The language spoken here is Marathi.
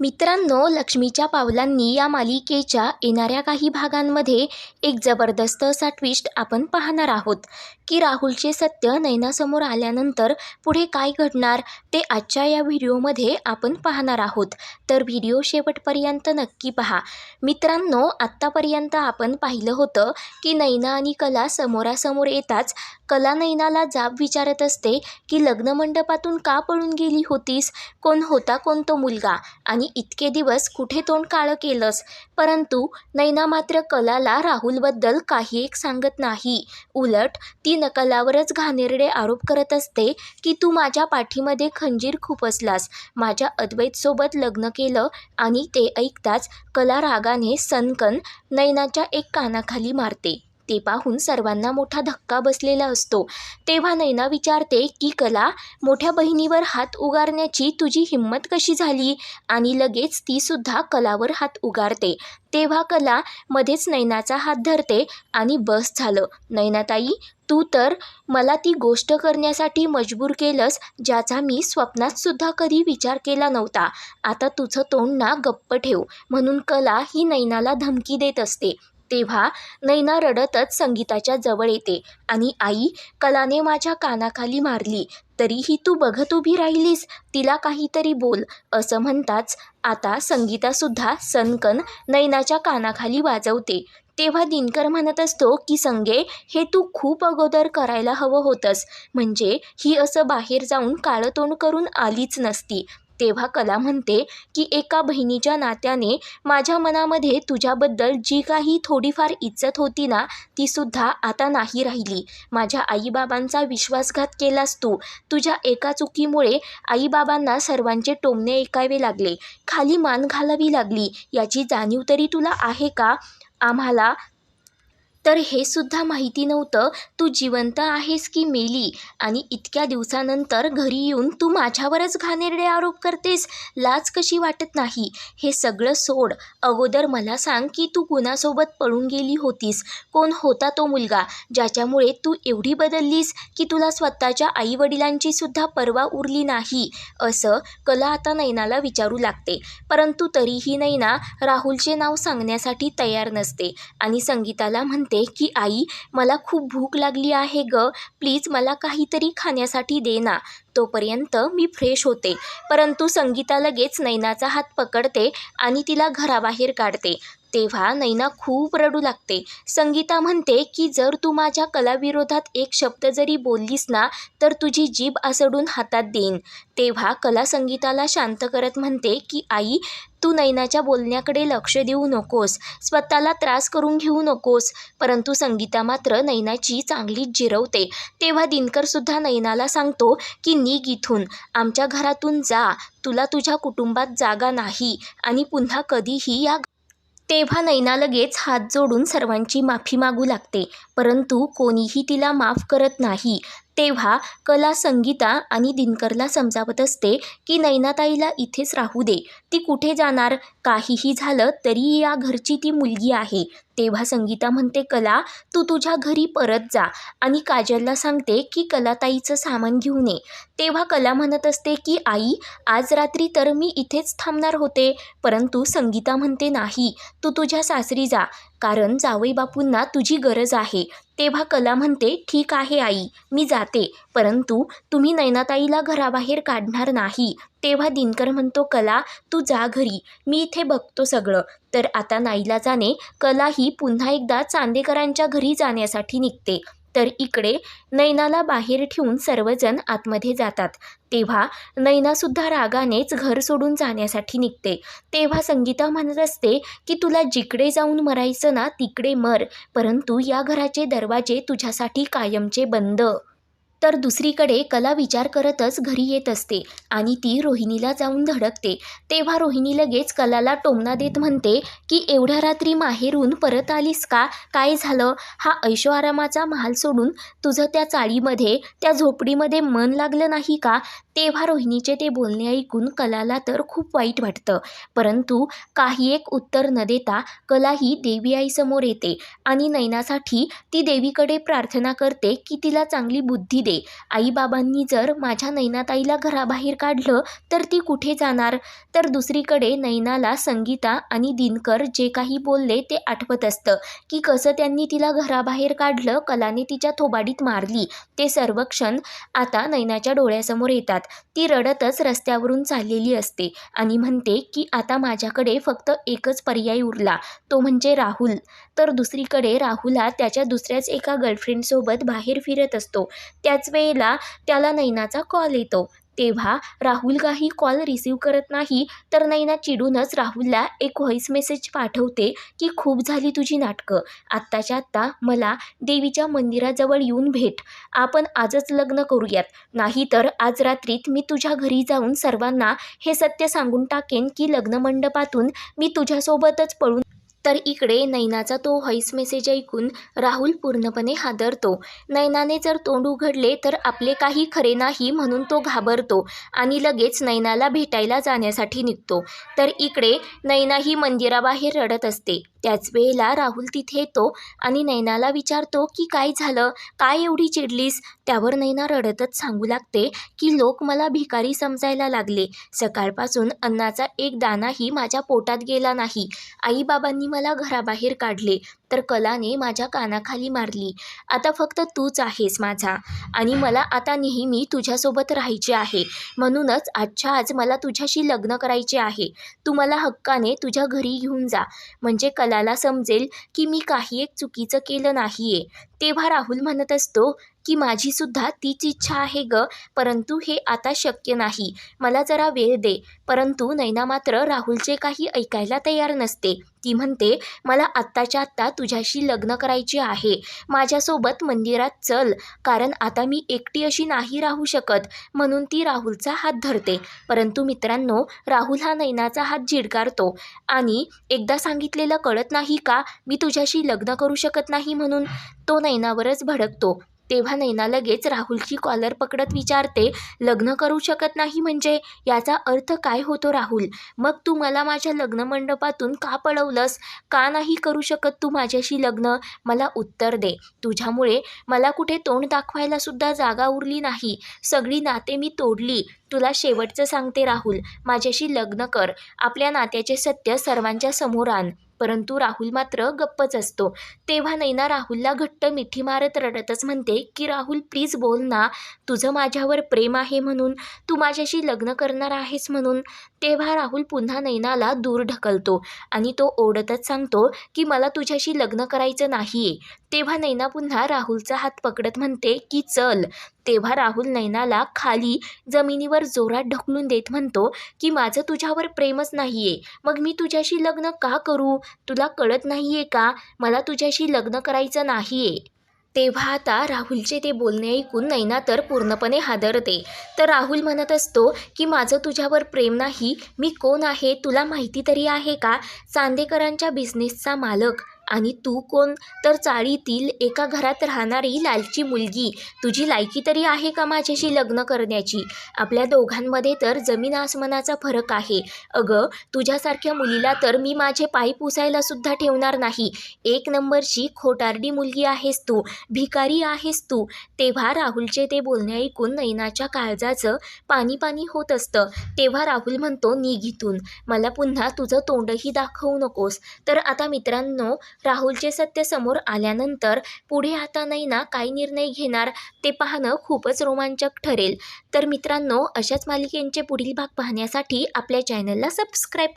मित्रांनो लक्ष्मीच्या पावलांनी या मालिकेच्या येणाऱ्या काही भागांमध्ये एक जबरदस्त असा ट्विस्ट आपण पाहणार आहोत. की राहुलचे सत्य नयनासमोर आल्यानंतर पुढे काय घडणार ते आजच्या या व्हिडिओमध्ये आपण पाहणार आहोत. तर व्हिडिओ शेवटपर्यंत नक्की पहा. मित्रांनो आत्तापर्यंत आपण पाहिलं होतं की नैना आणि कला समोरासमोर येताच कला नैनाला जाब विचारत असते की लग्नमंडपातून का पळून गेली होतीस? कोण होता कोण तो मुलगा? आणि इतके दिवस कुठे तोंड काळं केलंस? परंतु नैना मात्र कलाला राहुलबद्दल काही एक सांगत नाही. उलट ती नकलावरच घाणेरडे आरोप करत असते की तू माझ्या पाठीमध्ये खंजीर खुपसलास. माझ्या अद्वैतसोबत लग्न केलं आणि ते ऐकताच कला रागाने सनकन नैनाच्या एक कानाखाली मारते. ते पाहून सर्वांना मोठा धक्का बसलेला असतो. तेव्हा नैना विचारते की कला मोठ्या बहिणीवर हात उगारण्याची तुझी हिंमत कशी झाली? आणि लगेच तीसुद्धा कलावर हात उगारते. तेव्हा कला मध्येच नैनाचा हात धरते आणि बस झालं. नैनाताई तू तर मला ती गोष्ट करण्यासाठी मजबूर केलंस ज्याचा मी स्वप्नातसुद्धा कधी विचार केला नव्हता. आता तुझं तोंड ना गप्प ठेव. म्हणून कला ही नैनाला धमकी देत असते. तेव्हा नैना रडतच संगीताच्या जवळ येते आणि आई कलाने माझ्या कानाखाली मारली. तरीही तू बघत उभी राहिलीस तिला काहीतरी बोल असं म्हणताच आता संगीतासुद्धा सनकन नैनाच्या कानाखाली वाजवते. तेव्हा दिनकर म्हणत असतो की संगे हे तू खूप अगोदर करायला हवं होतंस. म्हणजे ही असं बाहेर जाऊन काळं तोंड करून आलीच नसती. तेव्हा कला म्हणते की एका बहिणीच्या नात्याने माझ्या मनामध्ये तुझ्याबद्दल जी काही थोडीफार इज्जत होती ना तीसुद्धा आता नाही राहिली. माझ्या आईबाबांचा विश्वासघात केलास तू. तुझ्या एका चुकीमुळे आईबाबांना सर्वांचे टोमणे ऐकावे लागले. खाली मान घालावी लागली. याची जाणीव तरी तुला आहे का? आम्हाला तर हे सुद्धा माहिती नव्हतं. तू जिवंत आहेस की मेली? आणि इतक्या दिवसानंतर घरी येऊन तू माझ्यावरच घाणेरडे आरोप करतेस? लाज कशी वाटत नाही? हे सगळं सोड. अगोदर मला सांग की तू कुणासोबत पळून गेली होतीस? कोण होता तो मुलगा? ज्याच्यामुळे तू एवढी बदललीस की तुला स्वतःच्या आईवडिलांची सुद्धा पर्वा उरली नाही? असं कला आता नैनाला विचारू लागते. परंतु तरीही नैना राहुलचे नाव सांगण्यासाठी तयार नसते. आणि संगीताला म्हणते की आई मला खूप भूक लागली आहे ग. प्लीज मला काहीतरी खाण्यासाठी दे ना. तोपर्यंत मी फ्रेश होते. परंतु संगीता लगेच नैनाचा हात पकडते आणि तिला घराबाहेर काढते. तेव्हा नैना खूप रडू लागते. संगीता म्हणते की जर तू माझ्या कलाविरोधात एक शब्द जरी बोललीस ना तर तुझी जीभ आसडून हातात देईन. तेव्हा कला संगीताला शांत करत म्हणते की आई तू नैनाच्या बोलण्याकडे लक्ष देऊ नकोस. स्वतःला त्रास करून घेऊ नकोस. परंतु संगीता मात्र नैनाची चांगलीच जिरवते. तेव्हा दिनकरसुद्धा नैनाला सांगतो की निघ इथून. आमच्या घरातून जा. तुला तुझ्या कुटुंबात जागा नाही. आणि पुन्हा कधीही या तेव्हा नैना लगेच हात जोडून सर्वांची माफी मागू लागते. परंतु कोणीही तिला माफ करत नाही. तेव्हा कला संगीता आणि दिनकरला समजावत असते की नैनाताईला इथेच राहू दे. ती कुठे जाणार? काहीही झालं तरी या घरची ती मुलगी आहे. तेव्हा संगीता म्हणते कला तू तुझ्या घरी परत जा आणि काजलला सांगते की कलाताईचं सामान घेऊन ये. तेव्हा कला म्हणत असते की आई आज रात्री तर मी इथेच थांबणार होते. परंतु संगीता म्हणते नाही तू तुझ्या सासरी जा. कारण जावईबापूंना तुझी गरज आहे. तेव्हा कला म्हणते ठीक आहे आई मी जाते. परंतु तुम्ही नैनाताईला घराबाहेर काढणार नाही. तेव्हा दिनकर म्हणतो कला तू जा घरी. मी इथे बघतो सगळं. तर आता नाईलाजाने कला ही पुन्हा एकदा चांदेकरांच्या घरी जाण्यासाठी निघते. तर इकडे नैनाला बाहेर ठेवून सर्वजण आतमध्ये जातात. तेव्हा नैनासुद्धा रागानेच घर सोडून जाण्यासाठी निघते. तेव्हा संगीता म्हणत असते की तुला जिकडे जाऊन मरायचं ना तिकडे मर. परंतु या घराचे दरवाजे तुझ्यासाठी कायमचे बंद. तर दुसरीकडे कला विचार करतच घरी येत असते आणि ती रोहिणीला जाऊन धडकते. तेव्हा रोहिणी लगेच कलाला टोमना देत म्हणते की एवढ्या रात्री माहेरून परत आलीस का? काय झालं? हा ऐशोआरामाचा महाल सोडून तुझं त्या चाळीमध्ये त्या झोपडीमध्ये मन लागलं नाही का? तेव्हा रोहिणीचे ते बोलणे ऐकून कलाला तर खूप वाईट वाटतं. परंतु काही एक उत्तर न देता कला ही देवी आईसमोर येते आणि नैनासाठी ती देवीकडे प्रार्थना करते की तिला चांगली बुद्धी दे. म्हणते आईबाबांनी जर माझ्या नैनाताईला घराबाहेर काढलं तर ती कुठे जाणार? तर दुसरीकडे नैनाला संगीता आणि दिनकर जे काही बोलले ते आठवत असतं की कसं त्यांनी तिला घराबाहेर काढलं कलाने तिच्या थोबाडीत मारली. ते सर्व क्षण आता नैनाच्या डोळ्यासमोर येतात. ती रडतच रस्त्यावरून चाललेली असते आणि म्हणते की आता माझ्याकडे फक्त एकच पर्याय उरला तो म्हणजे राहुल. तर दुसरीकडे राहुला त्याच्या दुसऱ्याच एका गर्लफ्रेंडसोबत बाहेर फिरत असतो. त्याच वेळेला त्याला नैनाचा कॉल येतो. तेव्हा राहुल काही कॉल रिसीव करत नाही तर नैना चिडूनच राहुलला एक व्हॉईस मेसेज पाठवते की खूप झाली तुझी नाटकं. आत्ताच्या आत्ता मला देवीच्या मंदिराजवळ येऊन भेट. आपण आजच लग्न करूयात. नाहीतर आज रात्रीत मी तुझ्या घरी जाऊन सर्वांना हे सत्य सांगून टाकेन की लग्न मंडपातून मी तुझ्यासोबतच पळून तर इकडे नैनाचा तो व्हॉईस मेसेज ऐकून राहुल पूर्णपणे हादरतो. नैनाने जर तोंड उघडले तर आपले काही खरे नाही म्हणून तो घाबरतो आणि लगेच नैनाला भेटायला जाण्यासाठी निघतो. तर इकडे नैना ही मंदिराबाहेर रडत असते. त्याच वेळेला राहुल तिथे येतो आणि नैनाला विचारतो की काय झालं? काय एवढी चिडलीस? त्यावर नैना रडतच सांगू लागते की लोक मला भिकारी समजायला लागले. सकाळपासून अन्नाचा एक दानाही माझ्या पोटात गेला नाही. आईबाबांनी मला घराबाहेर काढले तर कलाने माझ्या कानाखाली मारली. आता फक्त तूच आहेस माझा आणि मला आता नेहमी तुझ्यासोबत राहायचे आहे. म्हणूनच आजच्या आज मला तुझ्याशी लग्न करायचे आहे. तू मला हक्काने तुझ्या घरी घेऊन जा. म्हणजे कला मुलाला समजेल की मी काही एक चुकीचं केलं नाही आहे तेव्हा राहुल म्हणत असतो की माझीसुद्धा तीच इच्छा आहे ग परंतु हे आता शक्य नाही. मला जरा वेळ दे. परंतु नैना मात्र राहुलचे काही ऐकायला तयार नसते. ती म्हणते मला आत्ताच्या आत्ता तुझ्याशी लग्न करायचे आहे. माझ्यासोबत मंदिरात चल कारण आता मी एकटी अशी नाही राहू शकत. म्हणून ती राहुलचा हात धरते. परंतु मित्रांनो राहुल हा नैनाचा हात झिडकारतो. आणि एकदा सांगितलेलं कळत नाही का? मी तुझ्याशी लग्न करू शकत नाही म्हणून? तो नैनावरच भडकतो. तेव्हा नैना लगेच राहुलची कॉलर पकडत विचारते लग्न करू शकत नाही म्हणजे? याचा अर्थ काय होतो राहुल? मग तू मला माझ्या लग्न मंडपातून का पळवलंस? का नाही करू शकत तू माझ्याशी लग्न? मला उत्तर दे. तुझ्यामुळे मला कुठे तोंड दाखवायला सुद्धा जागा उरली नाही. सगळी नाते मी तोडली. तुला शेवटचं सांगते राहुल माझ्याशी लग्न कर. आपल्या नात्याचे सत्य सर्वांच्या समोर आण. परंतु राहुल मात्र गप्पच असतो. तेव्हा नैना राहुलला घट्ट मिठी मारत रडतच म्हणते की राहुल प्लीज बोल ना. तुझं माझ्यावर प्रेम आहे म्हणून. तू माझ्याशी लग्न करणार आहेस म्हणून. तेव्हा राहुल पुन्हा नैनाला दूर ढकलतो आणि तो ओढतच सांगतो की मला तुझ्याशी लग्न करायचं नाही आहे तेव्हा नैना पुन्हा राहुलचा हात पकडत म्हणते की चल. तेव्हा राहुल नैनाला खाली जमिनीवर जोरात ढकलून देत म्हणतो की माझं तुझ्यावर प्रेमच नाही आहे मग मी तुझ्याशी लग्न का करू? तुला कळत नाही आहे का? मला तुझ्याशी लग्न करायचं नाही आहे तेव्हा आता राहुलचे ते बोलणे ऐकून नैना तर पूर्णपणे हादरते. तर राहुल म्हणत असतो की माझं तुझ्यावर प्रेम नाही. मी कोण आहे? तुला माहिती तरी आहे का? चांदेकरांच्या बिझनेसचा मालक. आणि तू कोण? तर चाळीतील एका घरात राहणारी लालची मुलगी. तुझी लायकी तरी आहे का माझ्याशी लग्न करण्याची? आपल्या दोघांमध्ये तर जमीन आसमानाचा फरक आहे. अगं तुझ्यासारख्या मुलीला तर मी माझे पाय पुसायला सुद्धा ठेवणार नाही. एक नंबरची खोटारडी मुलगी आहेस तू भिकारी आहेस तू. तेव्हा राहुलचे ते बोलणे ऐकून नैनाच्या काळजाचं पाणी पाणी होत असतं. तेव्हा राहुल म्हणतो निघितून मला पुन्हा तुझं तोंडही दाखवू नकोस. तर आता मित्रांनो राहुलचे सत्य समोर आल्यानंतर पुढे आता नैना काय निर्णय घेणार ते पाहणं खूपच रोमांचक ठरेल. तर मित्रांनो अशाच मालिकेंचे पुढील भाग पाहण्यासाठी आपल्या चॅनलला सबस्क्राईब